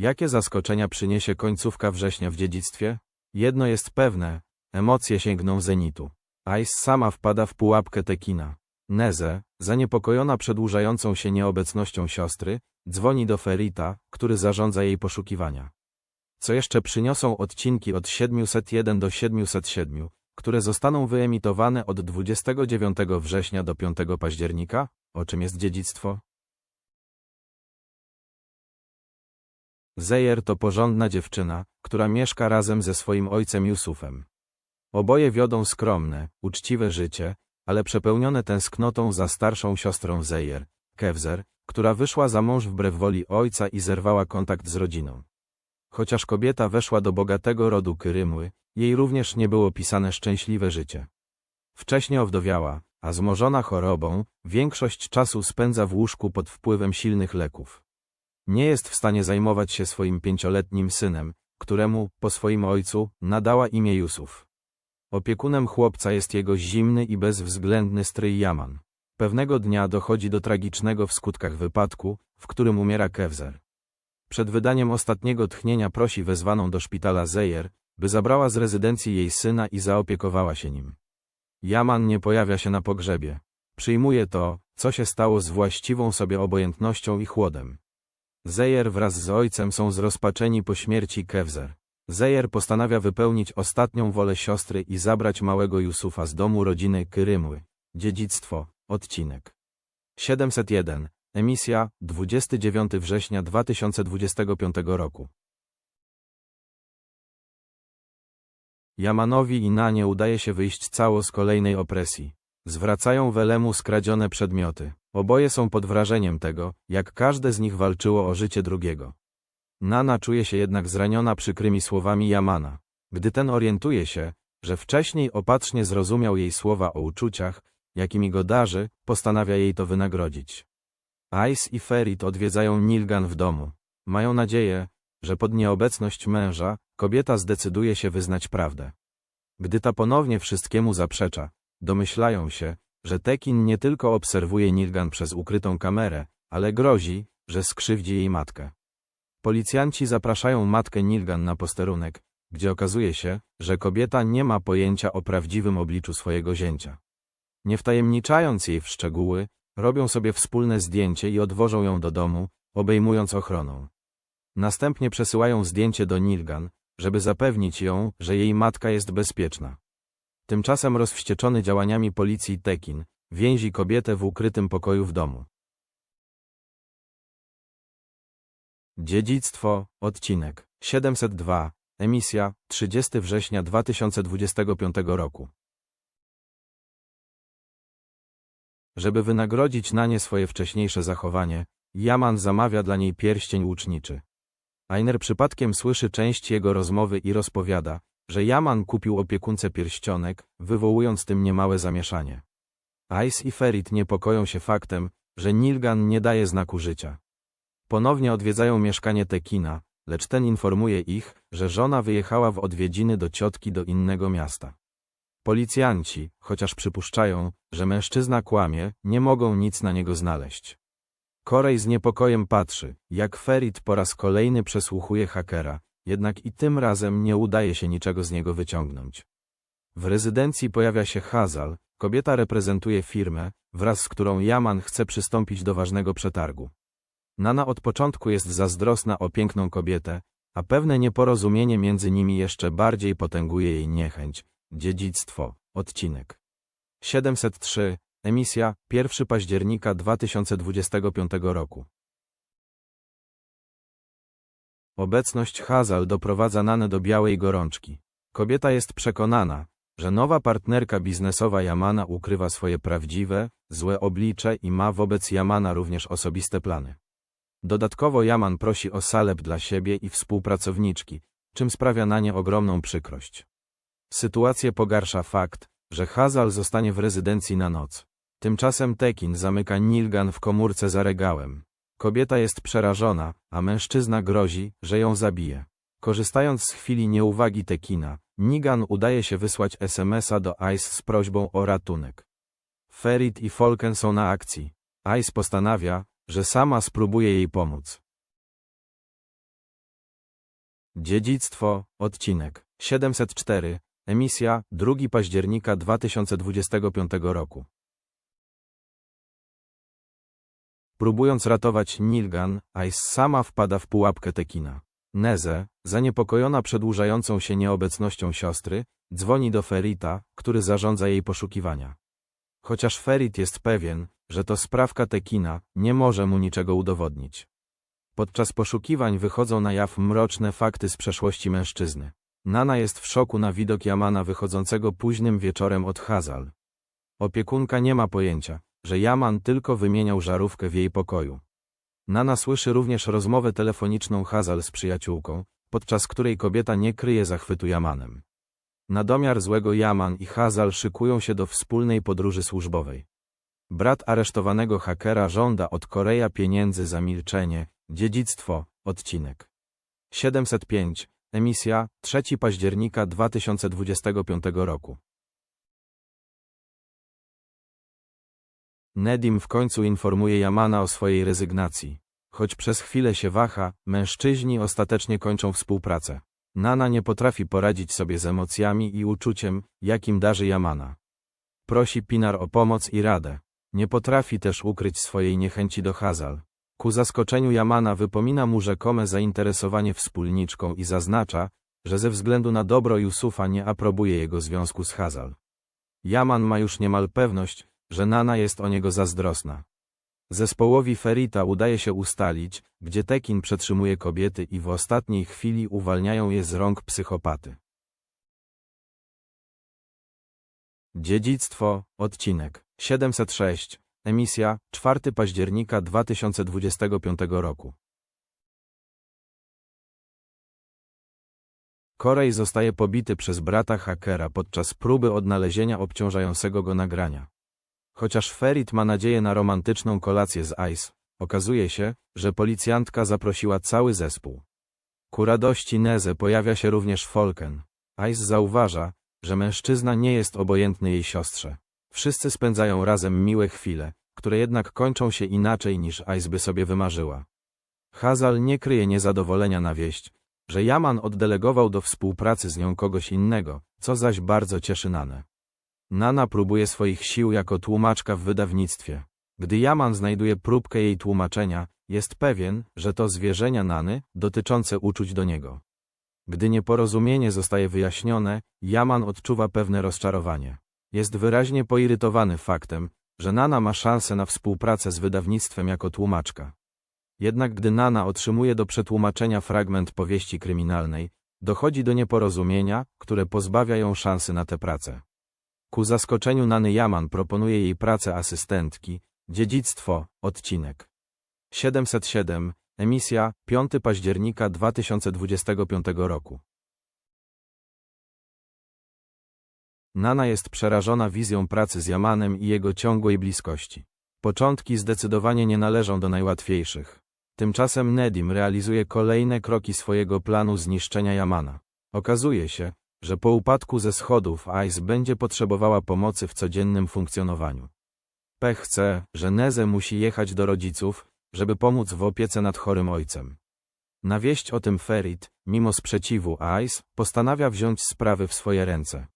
Jakie zaskoczenia przyniesie końcówka września w dziedzictwie? Jedno jest pewne, emocje sięgną zenitu. Ice sama wpada w pułapkę Tekina. Neze, zaniepokojona przedłużającą się nieobecnością siostry, dzwoni do Ferita, który zarządza jej poszukiwania. Co jeszcze przyniosą odcinki od 701 do 707, które zostaną wyemitowane od 29 września do 5 października? O czym jest dziedzictwo? Zejer to porządna dziewczyna, która mieszka razem ze swoim ojcem Jusufem. Oboje wiodą skromne, uczciwe życie, ale przepełnione tęsknotą za starszą siostrą Zejer, Kewzer, która wyszła za mąż wbrew woli ojca i zerwała kontakt z rodziną. Chociaż kobieta weszła do bogatego rodu Kyrymły, jej również nie było pisane szczęśliwe życie. Wcześniej owdowiała, a zmożona chorobą, większość czasu spędza w łóżku pod wpływem silnych leków. Nie jest w stanie zajmować się swoim pięcioletnim synem, któremu, po swoim ojcu, nadała imię Jusuf. Opiekunem chłopca jest jego zimny i bezwzględny stryj Jaman. Pewnego dnia dochodzi do tragicznego w skutkach wypadku, w którym umiera Kewzer. Przed wydaniem ostatniego tchnienia prosi wezwaną do szpitala Zejer, by zabrała z rezydencji jej syna i zaopiekowała się nim. Jaman nie pojawia się na pogrzebie. Przyjmuje to, co się stało z właściwą sobie obojętnością i chłodem. Zejer wraz z ojcem są zrozpaczeni po śmierci Kewzer. Zejer postanawia wypełnić ostatnią wolę siostry i zabrać małego Jusufa z domu rodziny Kyrymły. Dziedzictwo, odcinek. 701, emisja, 29 września 2025 roku. Jamanowi i Nanie udaje się wyjść cało z kolejnej opresji. Zwracają Welemu skradzione przedmioty. Oboje są pod wrażeniem tego, jak każde z nich walczyło o życie drugiego. Nana czuje się jednak zraniona przykrymi słowami Jamana. Gdy ten orientuje się, że wcześniej opatrznie zrozumiał jej słowa o uczuciach, jakimi go darzy, postanawia jej to wynagrodzić. Ice i Ferit odwiedzają Nilgan w domu. Mają nadzieję, że pod nieobecność męża, kobieta zdecyduje się wyznać prawdę. Gdy ta ponownie wszystkiemu zaprzecza, domyślają się, że Tekin nie tylko obserwuje Nilgan przez ukrytą kamerę, ale grozi, że skrzywdzi jej matkę. Policjanci zapraszają matkę Nilgan na posterunek, gdzie okazuje się, że kobieta nie ma pojęcia o prawdziwym obliczu swojego zięcia. Nie wtajemniczając jej w szczegóły, robią sobie wspólne zdjęcie i odwożą ją do domu, obejmując ochroną. Następnie przesyłają zdjęcie do Nilgan, żeby zapewnić ją, że jej matka jest bezpieczna. Tymczasem rozwścieczony działaniami policji Tekin, więzi kobietę w ukrytym pokoju w domu. Dziedzictwo, odcinek 702, emisja 30 września 2025 roku. Żeby wynagrodzić na nie swoje wcześniejsze zachowanie, Jaman zamawia dla niej pierścień łuczniczy. Ainer przypadkiem słyszy część jego rozmowy i rozpowiada, że Jaman kupił opiekunce pierścionek, wywołując tym niemałe zamieszanie. Ice i Ferit niepokoją się faktem, że Nilgan nie daje znaku życia. Ponownie odwiedzają mieszkanie Tekina, lecz ten informuje ich, że żona wyjechała w odwiedziny do ciotki do innego miasta. Policjanci, chociaż przypuszczają, że mężczyzna kłamie, nie mogą nic na niego znaleźć. Korej z niepokojem patrzy, jak Ferit po raz kolejny przesłuchuje hakera, jednak i tym razem nie udaje się niczego z niego wyciągnąć. W rezydencji pojawia się Hazal, kobieta reprezentuje firmę, wraz z którą Jaman chce przystąpić do ważnego przetargu. Nana od początku jest zazdrosna o piękną kobietę, a pewne nieporozumienie między nimi jeszcze bardziej potęguje jej niechęć. Dziedzictwo. Odcinek. 703. Emisja 1 października 2025 roku. Obecność Hazal doprowadza Nanę do białej gorączki. Kobieta jest przekonana, że nowa partnerka biznesowa Jamana ukrywa swoje prawdziwe, złe oblicze i ma wobec Jamana również osobiste plany. Dodatkowo Jaman prosi o salep dla siebie i współpracowniczki, czym sprawia na nie ogromną przykrość. Sytuację pogarsza fakt, że Hazal zostanie w rezydencji na noc. Tymczasem Tekin zamyka Nilgan w komórce za regałem. Kobieta jest przerażona, a mężczyzna grozi, że ją zabije. Korzystając z chwili nieuwagi Tekina, Nigan udaje się wysłać SMS-a do Ice z prośbą o ratunek. Ferit i Folken są na akcji. Ice postanawia, że sama spróbuje jej pomóc. Dziedzictwo, odcinek 704, emisja 2 października 2025 roku. Próbując ratować Nilgan, Ice sama wpada w pułapkę Tekina. Neze, zaniepokojona przedłużającą się nieobecnością siostry, dzwoni do Ferita, który zarządza jej poszukiwania. Chociaż Ferit jest pewien, że to sprawka Tekina, nie może mu niczego udowodnić. Podczas poszukiwań wychodzą na jaw mroczne fakty z przeszłości mężczyzny. Nana jest w szoku na widok Jamana wychodzącego późnym wieczorem od Hazal. Opiekunka nie ma pojęcia, że Jaman tylko wymieniał żarówkę w jej pokoju. Nana słyszy również rozmowę telefoniczną Hazal z przyjaciółką, podczas której kobieta nie kryje zachwytu Jamanem. Na domiar złego Jaman i Hazal szykują się do wspólnej podróży służbowej. Brat aresztowanego hakera żąda od Koreja pieniędzy za milczenie, dziedzictwo, odcinek. 705, emisja, 3 października 2025 roku. Nedim w końcu informuje Jamana o swojej rezygnacji. Choć przez chwilę się waha, mężczyźni ostatecznie kończą współpracę. Nana nie potrafi poradzić sobie z emocjami i uczuciem, jakim darzy Jamana. Prosi Pinar o pomoc i radę. Nie potrafi też ukryć swojej niechęci do Hazal. Ku zaskoczeniu Jamana wypomina mu rzekome zainteresowanie wspólniczką i zaznacza, że ze względu na dobro Yusufa nie aprobuje jego związku z Hazal. Jaman ma już niemal pewność, że Nana jest o niego zazdrosna. Zespołowi Ferita udaje się ustalić, gdzie Tekin przetrzymuje kobiety i w ostatniej chwili uwalniają je z rąk psychopaty. Dziedzictwo, odcinek 706, emisja 4 października 2025 roku. Korej zostaje pobity przez brata hakera podczas próby odnalezienia obciążającego go nagrania. Chociaż Ferit ma nadzieję na romantyczną kolację z Ice, okazuje się, że policjantka zaprosiła cały zespół. Ku radości Neze pojawia się również Folken. Ice zauważa, że mężczyzna nie jest obojętny jej siostrze. Wszyscy spędzają razem miłe chwile, które jednak kończą się inaczej niż Ice by sobie wymarzyła. Hazal nie kryje niezadowolenia na wieść, że Jaman oddelegował do współpracy z nią kogoś innego, co zaś bardzo cieszy Nanę. Nana próbuje swoich sił jako tłumaczka w wydawnictwie. Gdy Jaman znajduje próbkę jej tłumaczenia, jest pewien, że to zwierzenia Nany, dotyczące uczuć do niego. Gdy nieporozumienie zostaje wyjaśnione, Jaman odczuwa pewne rozczarowanie. Jest wyraźnie poirytowany faktem, że Nana ma szansę na współpracę z wydawnictwem jako tłumaczka. Jednak gdy Nana otrzymuje do przetłumaczenia fragment powieści kryminalnej, dochodzi do nieporozumienia, które pozbawia ją szansy na tę pracę. Ku zaskoczeniu Nany Jaman proponuje jej pracę asystentki, dziedzictwo, odcinek. 707, emisja, 5 października 2025 roku. Nana jest przerażona wizją pracy z Jamanem i jego ciągłej bliskości. Początki zdecydowanie nie należą do najłatwiejszych. Tymczasem Nedim realizuje kolejne kroki swojego planu zniszczenia Jamana. Okazuje się, że po upadku ze schodów Ice będzie potrzebowała pomocy w codziennym funkcjonowaniu. Pech chce, że Neze musi jechać do rodziców, żeby pomóc w opiece nad chorym ojcem. Na wieść o tym Ferit, mimo sprzeciwu Ice, postanawia wziąć sprawy w swoje ręce.